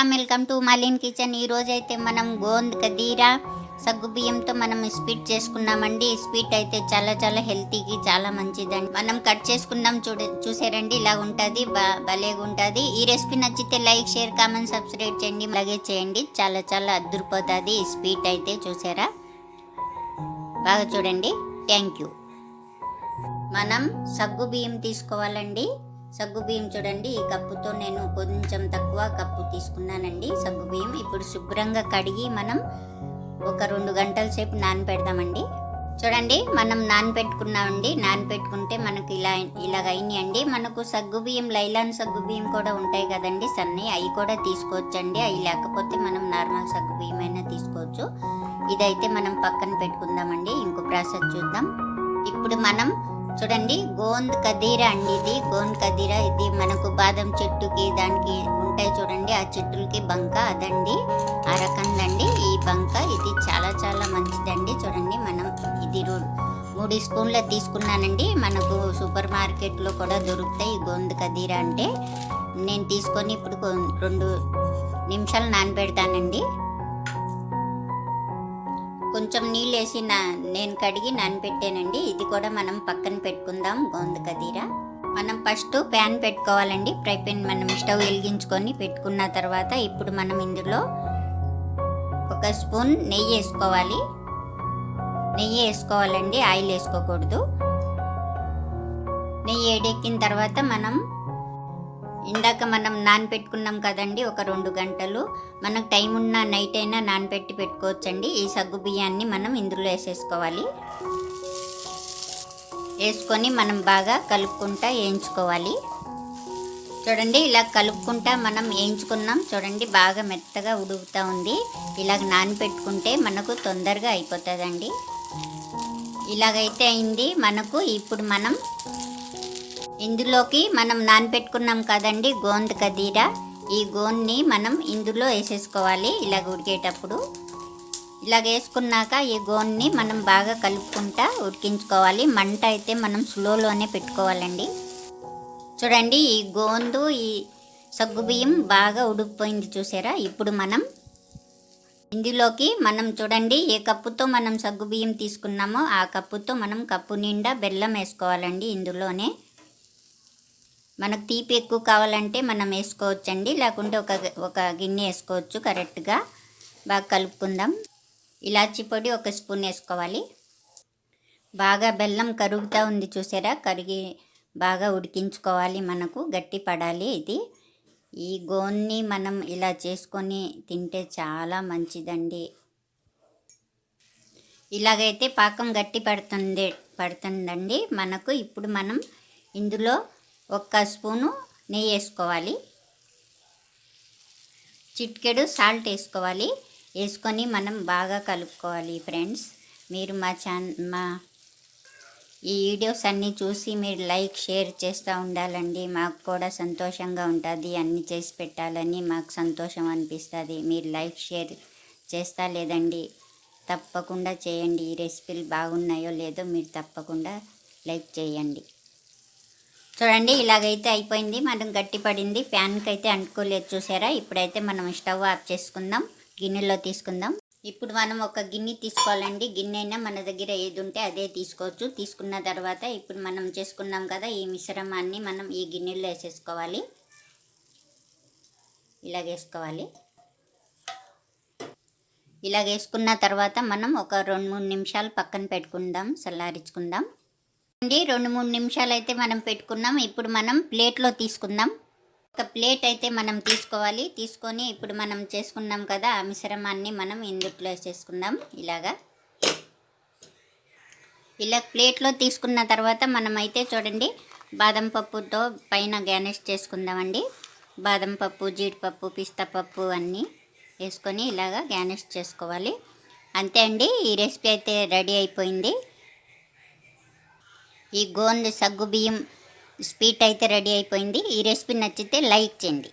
Welcome welcome to మలిన్ kitchen. ఈ రోజు అయితే మనం గోంద్ కదీరా సగ్గు బియ్యంతో మనం స్వీట్ చేసుకున్నామండి. స్వీట్ అయితే చాలా చాలా హెల్తీకి చాలా మంచిదండి. మనం కట్ చేసుకున్నాం చూడ చూసారండి. ఇలా ఉంటుంది భలేగా ఉంటుంది ఈ రెసిపీ నచ్చితే లైక్ షేర్ కామెంట్ సబ్స్క్రైబ్ చేయండి. అలాగే చేయండి. చాలా చాలా అద్దరిపోతుంది ఈ స్వీట్ అయితే చూసారా? బాగా చూడండి. Thank you. మనం సగ్గు బియ్యం తీసుకోవాలండి. సగ్గు బియ్యం చూడండి ఈ కప్పుతో నేను కొంచెం తక్కువ కప్పు తీసుకున్నానండి. సగ్గు బియ్యం ఇప్పుడు శుభ్రంగా కడిగి మనం ఒక రెండు గంటల సేపు నానపెడదామండి చూడండి మనం నానపెట్టుకున్నామండి. నానపెట్టుకుంటే మనకు ఇలా ఇలాగ అయినాయండి. మనకు సగ్గు బియ్యం లైలాన్ సగ్గు బియ్యం కూడా ఉంటాయి కదండి. సన్ని అవి కూడా తీసుకోవచ్చండి. అవి లేకపోతే మనం నార్మల్ సగ్గు బియ్యం అయినా తీసుకోవచ్చు. ఇదైతే మనం పక్కన పెట్టుకుందామండి. ఇంకో ప్రాసెస్ చూద్దాం. ఇప్పుడు మనం చూడండి గోంద్ కదీరా అండి ఇది గోంద్ కదీరా ఇది మనకు బాదం చెట్టుకి దానికి ఉంటాయి చూడండి ఆ చెట్టులకి బంక అదండి ఆ రకందండి. ఈ బంక ఇది చాలా చాలా మంచిదండి చూడండి మనం ఇది మూడు స్పూన్ల తీసుకున్నానండి. మనకు సూపర్ మార్కెట్లో కూడా దొరుకుతాయి ఈ గోంద్ కదీరా అంటే. నేను తీసుకొని ఇప్పుడు రెండు నిమిషాలు నానబెడతానండి. కొంచెం నీళ్ళు వేసి నా నేను కడిగి నానబెట్టానండి. ఇది కూడా మనం పక్కన పెట్టుకుందాం. గోంద కదీరా? మనం ఫస్ట్ ప్యాన్ పెట్టుకోవాలండి. ఫ్రై ప్యాన్ మనం స్టవ్ వెలిగించుకొని పెట్టుకున్న తర్వాత ఇప్పుడు మనం ఇందులో ఒక స్పూన్ నెయ్యి వేసుకోవాలి. నెయ్యి వేసుకోవాలండి. ఆయిల్ వేసుకోకూడదు. నెయ్యి ఏడెక్కిన తర్వాత మనం ఇందాక మనం నానపెట్టుకున్నాం కదండి ఒక రెండు గంటలు. మనకు టైం ఉన్న నైట్ అయినా నానబెట్టి పెట్టుకోవచ్చండి. ఈ సగ్గు బియ్యాన్ని మనం ఇందులో వేసేసుకోవాలి. వేసుకొని మనం బాగా కలుపుకుంటా వేయించుకోవాలి. చూడండి ఇలా కలుపుకుంటా మనం వేయించుకున్నాం. చూడండి బాగా మెత్తగా ఉడుకుతూ ఉంది. ఇలాగ నానపెట్టుకుంటే మనకు తొందరగా అయిపోతుందండి. ఇలాగైతే అయింది. మనకు ఇప్పుడు మనం ఇందులోకి మనం నానపెట్టుకున్నాం కదండి గోంద కదీరా. ఈ గోన్ని మనం ఇందులో వేసేసుకోవాలి ఇలాగ ఉడికేటప్పుడు. ఇలాగ వేసుకున్నాక ఈ గోన్ని మనం బాగా కలుపుకుంటా ఉడికించుకోవాలి. మంట అయితే మనం స్లోలోనే పెట్టుకోవాలండి. చూడండి ఈ గోందు ఈ సగ్గుబియ్యం బాగా ఉడికిపోయింది చూసారా? ఇప్పుడు మనం ఇందులోకి మనం చూడండి ఏ కప్పుతో మనం సగ్గుబియ్యం తీసుకున్నామో ఆ కప్పుతో మనం కప్పు నిండా బెల్లం వేసుకోవాలండి ఇందులోనే. మనకు తీపి ఎక్కువ కావాలంటే మనం వేసుకోవచ్చండి. లేకుంటే ఒక ఒక గిన్నె వేసుకోవచ్చు కరెక్ట్గా. బాగా కలుపుకుందాం. ఇలాచి పొడి ఒక స్పూన్ వేసుకోవాలి. బాగా బెల్లం కరుగుతూ ఉంది చూసారా? కరిగి బాగా ఉడికించుకోవాలి మనకు. గట్టి పడాలి ఇది. ఈ గోన్ని మనం ఇలా చేసుకొని తింటే చాలా మంచిదండి. ఇలాగైతే పాకం గట్టి పడుతుంది పడుతుందండి. మనకు ఇప్పుడు మనం ఇందులో ఒక్క స్పూను నెయ్యి వేసుకోవాలి. చిటికెడు సాల్ట్ వేసుకోవాలి. వేసుకొని మనం బాగా కలుపుకోవాలి ఫ్రెండ్స్. మీరు మా ఛాన్ మా ఈ వీడియోస్ అన్నీ చూసి మీరు లైక్ షేర్ చేస్తూ ఉండాలండి. మాకు కూడా సంతోషంగా ఉంటుంది అన్నీ చేసి పెట్టాలని మాకు సంతోషం అనిపిస్తుంది. మీరు లైక్ షేర్ చేస్తా లేదండి. తప్పకుండా చేయండి. ఈ రెసిపీలు బాగున్నాయో లేదో మీరు తప్పకుండా లైక్ చేయండి. చూడండి ఇలాగైతే అయిపోయింది. మనం గట్టిపడింది. ప్యాన్కి అయితే అంటుకోలేదు చూసారా? ఇప్పుడైతే మనం స్టవ్ ఆఫ్ చేసుకుందాం. గిన్నెలో తీసుకుందాం. ఇప్పుడు మనం ఒక గిన్నె తీసుకోవాలండి. గిన్నె అయినా మన దగ్గర ఏది ఉంటే అదే తీసుకోవచ్చు. తీసుకున్న తర్వాత ఇప్పుడు మనం చేసుకున్నాం కదా ఈ మిశ్రమాన్ని మనం ఈ గిన్నెలో వేసేసుకోవాలి. ఇలా వేసుకోవాలి. ఇలా వేసుకున్న తర్వాత మనం ఒక రెండు మూడు నిమిషాలు పక్కన పెట్టుకుందాం. చల్లారించుకుందాం. అండి రెండు మూడు నిమిషాలు అయితే మనం పెట్టుకున్నాం. ఇప్పుడు మనం ప్లేట్లో తీసుకుందాం. ఒక ప్లేట్ అయితే మనం తీసుకోవాలి. తీసుకొని ఇప్పుడు మనం చేసుకున్నాం కదా ఆ మిశ్రమాన్ని మనం ఇందుట్లో చేసుకుందాం. ఇలాగా. ఇలా ప్లేట్లో తీసుకున్న తర్వాత మనం అయితే చూడండి బాదం పప్పుతో పైన గ్యానెష్ చేసుకుందామండి. బాదం పప్పు జీడిపప్పు పిస్తా పప్పు అన్నీ వేసుకొని ఇలాగా గ్యానెష్ చేసుకోవాలి. అంతే అండి ఈ రెసిపీ అయితే రెడీ అయిపోయింది. ఈ గోంద సగ్గు బియ్యం స్వీట్ అయితే రెడీ అయిపోయింది. ఈ రెసిపీ నచ్చితే లైక్ చేయండి.